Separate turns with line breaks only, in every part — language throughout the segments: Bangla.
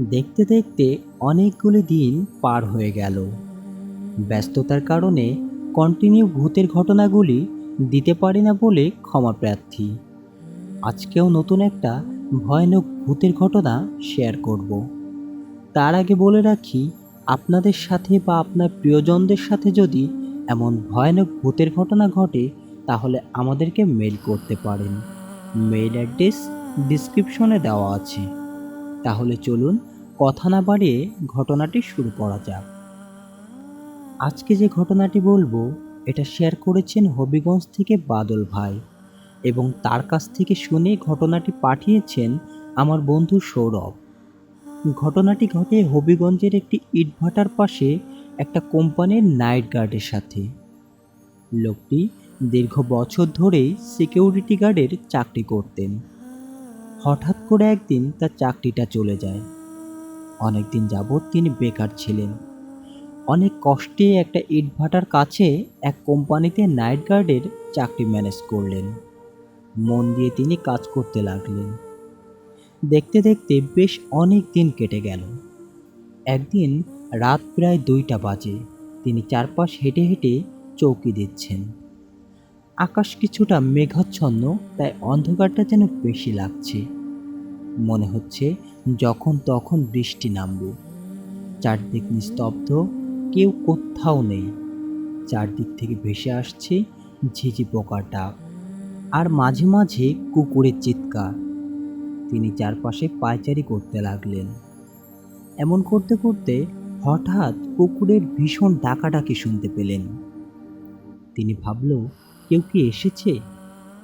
দেখতে দেখতে অনেকগুলি দিন পার হয়ে গেল। ব্যস্ততার কারণে কন্টিনিউ ভূতের ঘটনাগুলি দিতে পারি না বলে ক্ষমা প্রার্থী। আজকেও নতুন একটা ভয়ানক ভূতের ঘটনা শেয়ার করব। তার আগে বলে রাখি, আপনাদের সাথে বা আপনার প্রিয়জনদের সাথে যদি এমন ভয়ানক ভূতের ঘটনা ঘটে, তাহলে আমাদেরকে মেল করতে পারেন। মেইল অ্যাড্রেস ডিসক্রিপশনে দেওয়া আছে। তাহলে চলুন কথা না বাড়িয়ে ঘটনাটি শুরু করা যাক। আজকে যে ঘটনাটি বলব, এটা শেয়ার করেছেন হবিগঞ্জ থেকে বাদল ভাই এবং তার কাছ থেকে শুনে ঘটনাটি পাঠিয়েছেন আমার বন্ধু সৌরভ। ঘটনাটি ঘটে হবিগঞ্জের একটি ইটভাটার পাশে একটা কোম্পানির নাইট গার্ডের সাথে। লোকটি দীর্ঘ বছর ধরেই সিকিউরিটি গার্ডের চাকরি করতেন। হঠাৎ করে একদিন তার চাকরিটা চলে যায়। অনেকদিন যাবৎ তিনি বেকার ছিলেন। অনেক কষ্টে একটা ইটভাটার কাছে এক কোম্পানিতে নাইট গার্ডের চাকরি ম্যানেজ করলেন। মন দিয়ে তিনি কাজ করতে লাগলেন। দেখতে দেখতে বেশ অনেক দিন কেটে গেল। একদিন রাত প্রায় দুইটা বাজে, তিনি চারপাশ হেঁটে হেঁটে চৌকি দিচ্ছেন। আকাশ কিছুটা মেঘাচ্ছন্ন, তাই অন্ধকারটা যেন বেশি লাগছে। মনে হচ্ছে যখন তখন বৃষ্টি নামবে চারদিক নিস্তব্ধ, কেউ কোথাও নেই। চারদিক থেকে ভেসে আসছে ঝিঝি পোকার ডাক আর মাঝে মাঝে কুকুরের চিৎকার। তিনি চারপাশে পায়চারি করতে লাগলেন। এমন করতে করতে হঠাৎ কুকুরের ভীষণ ডাকাডাকি শুনতে পেলেন। তিনি ভাবল, কেউ কি এসেছে?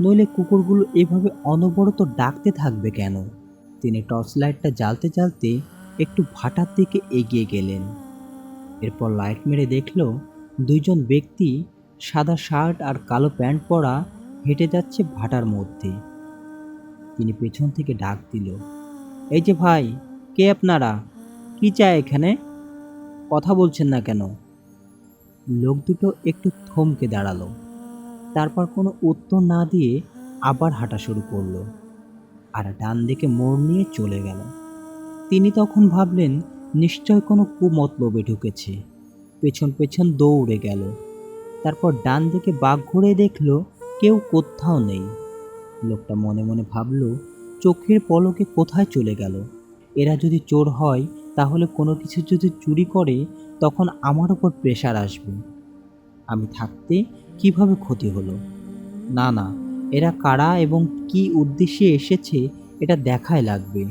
নইলে কুকুরগুলো এভাবে অনবরত ডাকতে থাকবে কেন? তিনি টর্চ লাইটটা জ্বালতে জ্বালতে একটু ভাটার দিকে এগিয়ে গেলেন। এরপর লাইট মেরে দেখল দুইজন ব্যক্তি সাদা শার্ট আর কালো প্যান্ট পরা হেঁটে যাচ্ছে ভাটার মধ্যে। তিনি পেছন থেকে ডাক দিল, এই যে ভাই, কে আপনারা? কি চায় এখানে? কথা বলছেন না কেন? লোক দুটো একটু থমকে দাঁড়াল, তারপর কোনো উত্তর না দিয়ে আবার হাঁটা শুরু করল। আর ডান দিকে মোড় নিয়ে চলে গেল। তিনি তখন ভাবলেন, নিশ্চয় কোনো কুমতলবে ঢুকেছে। পেছন পেছন দৌড়ে গেল। তারপর ডান দিকে বাঘ ঘুরে দেখল, কেউ কোথাও নেই। লোকটা মনে মনে ভাবল, চোখের পলকে কোথায় চলে গেল? এরা যদি চোর হয়, তাহলে কোনো কিছু যদি চুরি করে, তখন আমার ওপর প্রেশার আসবে। আমি থাকতে কীভাবে ক্ষতি হলো? না না এরা কারা এবং কি উদ্দেশ্যে এসেছে এটা দেখাই লাগবে।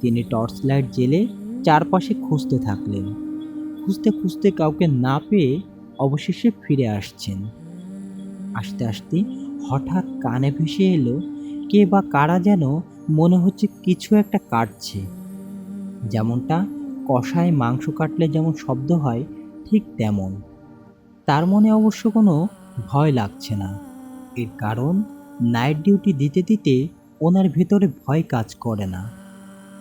তিনি টর্চ লাইট জেলে চারপাশে খুঁজতে থাকলেন। খুঁজতে খুঁজতে কাউকে না পেয়ে অবশেষে ফিরে আসছেন। আসতে আসতে হঠাৎ কানে ভেসে এলো কে বা কারা যেন মনে হচ্ছে কিছু একটা কাটছে। যেমনটা কষায় মাংস কাটলে যেমন শব্দ হয় ঠিক তেমন। তার মনে অবশ্য কোনো ভয় লাগছে না। এর কারণ নাইট ডিউটি দিতে দিতে ওনার ভেতরে ভয় কাজ করে না।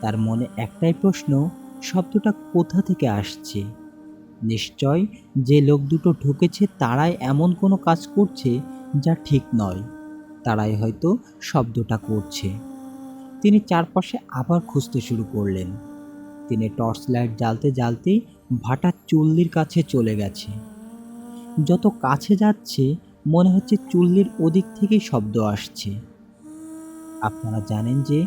তার মনে একটাই প্রশ্ন, শব্দটা কোথা থেকে আসছে? নিশ্চয় যে লোক দুটো ঢুকেছে তারাই এমন কোনো কাজ করছে যা ঠিক নয়। তারাই হয়তো শব্দটা করছে। তিনি চারপাশে আবার খুঁজতে শুরু করলেন। তিনি টর্চ লাইট জ্বালতে জ্বালতেই ভাটার চুল্লির কাছে চলে গেছে। যত কাছে যাচ্ছে মনে হচ্ছে চুল্লির ওদিক থেকেই শব্দ আসছে। আপনারা জানেন যে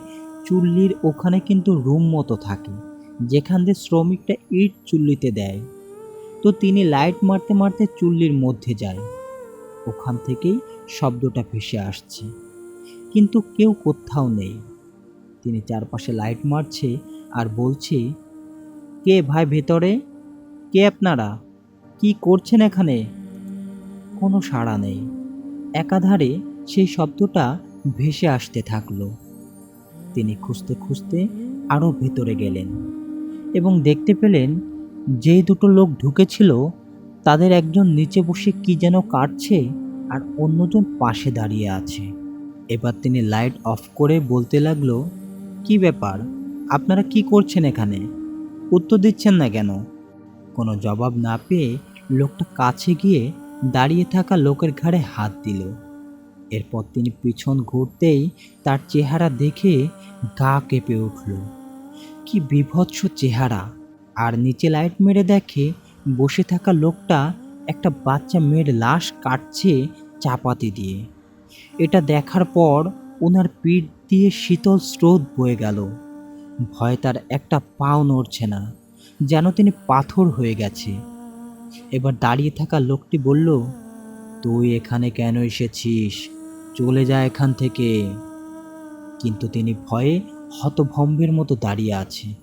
চুল্লির ওখানে কিন্তু রুম মতো থাকে, যেখান দিয়ে শ্রমিকটা ইট চুল্লিতে দেয়। তো তিনি লাইট মারতে মারতে চুল্লির মধ্যে যায়, ওখান থেকেই শব্দটা ভেসে আসছে। কিন্তু কেউ কোথাও নেই। তিনি চারপাশে লাইট মারছে আর বলছে, কে ভাই ভেতরে? কে আপনারা? কি করছেন এখানে? কোনো সাড়া নেই। একাধারে সেই শব্দটা ভেসে আসতে থাকল। তিনি খুঁজতে খুঁজতে আরও ভেতরে গেলেন এবং দেখতে পেলেন যে দুটো লোক ঢুকেছিল, তাদের একজন নিচে বসে কি যেন কাটছে আর অন্যজন পাশে দাঁড়িয়ে আছে। এবার তিনি লাইট অফ করে বলতে লাগল, কি ব্যাপার? আপনারা কি করছেন এখানে? উত্তর দিচ্ছেন না কেন? কোনো জবাব না পেয়ে লোকটা কাছে গিয়ে দাঁড়িয়ে থাকা লোকের ঘাড়ে হাত দিল। এরপর তিনি পিছন ঘুরতেই তার চেহারা দেখে গা কেঁপে উঠল। কি বিভৎস চেহারা। আর নিচে লাইট মেরে দেখে বসে থাকা লোকটা একটা বাচ্চা মেয়ের লাশ কাটছে চাপাতি দিয়ে। এটা দেখার পর ওনার পিঠ দিয়ে শীতল স্রোত বয়ে গেল। ভয় তার একটা পাও নড়ছে না, যেন তিনি পাথর হয়ে গেছে। এবার দাঁড়িয়ে থাকা লোকটি বলল, তুই এখানে কেন এসেছিস? চলে যা এখান থেকে। কিন্তু তিনি ভয়ে হতভম্বের মতো দাঁড়িয়ে আছে।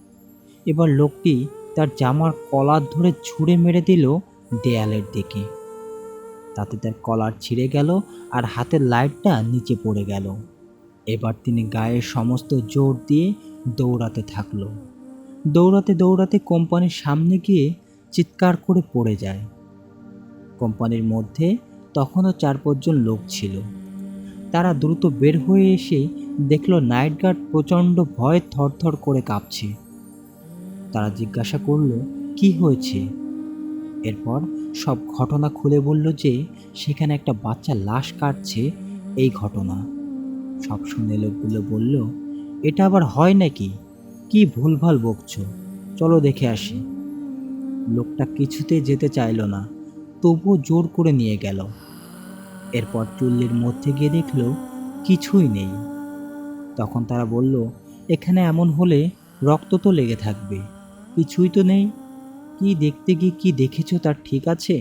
এবার লোকটি তার জামার কলার ধরে ছুঁড়ে মেরে দিল দেয়ালের দিকে। তাতে তার কলার ছিঁড়ে গেল আর হাতের লাইটটা নিচে পড়ে গেল। এবার তিনি গায়ের সমস্ত জোর দিয়ে দৌড়াতে থাকল। দৌড়াতে দৌড়াতে কোম্পানির সামনে গিয়ে চিৎকার করে পড়ে যায়। কোম্পানির মধ্যে তখনও চার পাঁচজন লোক ছিল। তারা দ্রুত বের হয়ে এসে দেখল নাইট গার্ড প্রচণ্ড ভয়ে থরথর করে কাঁপছে। তারা জিজ্ঞাসা করল, কি হয়েছে? এরপর সব ঘটনা খুলে বলল যে, সেখানে একটা বাচ্চা লাশ কাটছে এই ঘটনা। সব শুনে লোকগুলো বলল, এটা আবার হয় নাকি? কি ভুলভাল বকছো? চলো দেখে আসি। লোকটা কিছুতে যেতে চাইলো না, তবুও জোর করে নিয়ে গেল। এরপর চুল্লির মধ্যে গিয়ে দেখল কিছুই নেই। তখন তারা বলল, এখানে এমন হলে রক্ত তো লেগে থাকবে, কিছুই তো নেই। কি দেখতে গিয়ে কি দেখেছ তার ঠিক আছে?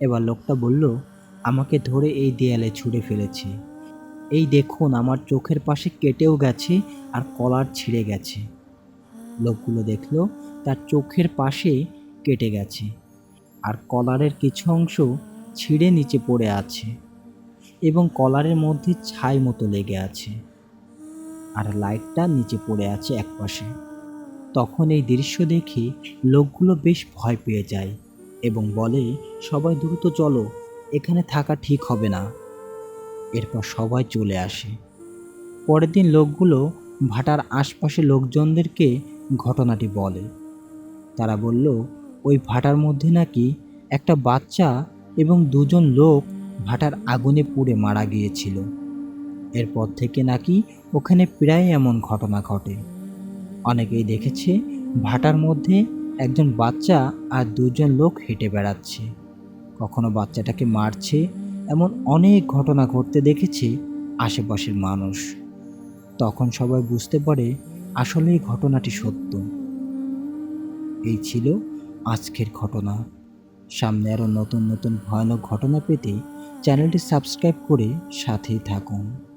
এবার লোকটা বলল, আমাকে ধরে এই দেয়ালে ছুঁড়ে ফেলেছে। এই দেখুন, আমার চোখের পাশে কেটেও গেছে আর কলার ছিঁড়ে গেছে। লোকগুলো দেখল, তার চোখের পাশে কেটে গেছে আর কলারের কিছু অংশ ছিঁড়ে নিচে পড়ে আছে এবং কলারের মধ্যে ছাই মতো লেগে আছে আর লাইটটা নিচে পড়ে আছে একপাশে। তখন এই দৃশ্য দেখে লোকগুলো বেশ ভয় পেয়ে যায় এবং বলে, সবাই দ্রুত চলো, এখানে থাকা ঠিক হবে না। এরপর সবাই চলে আসে। পরের দিন লোকগুলো ভাটার আশপাশে লোকজনদেরকে ঘটনাটি বলে। তারা বলল ওই ভাটার মধ্যে নাকি একটা বাচ্চা এবং দুজন লোক ভাটার আগুনে পুড়ে মারা গিয়েছিল। এরপর থেকে নাকি ওখানে প্রায় এমন ঘটনা ঘটে। অনেকেই দেখেছে ভাটার মধ্যে একজন বাচ্চা আর দুজন লোক হেঁটে বেড়াচ্ছে। কখনো বাচ্চাটাকে মারছে, এমন অনেক ঘটনা ঘটতে দেখেছে আশেপাশের মানুষ। তখন সবাই বুঝতে পারে আসলে এই ঘটনাটি সত্য। এই ছিল আজকের ঘটনা। সামনে আরও নতুন নতুন ভয়ানক ঘটনা পেতে চ্যানেলটি সাবস্ক্রাইব করে সাথেই থাকুন।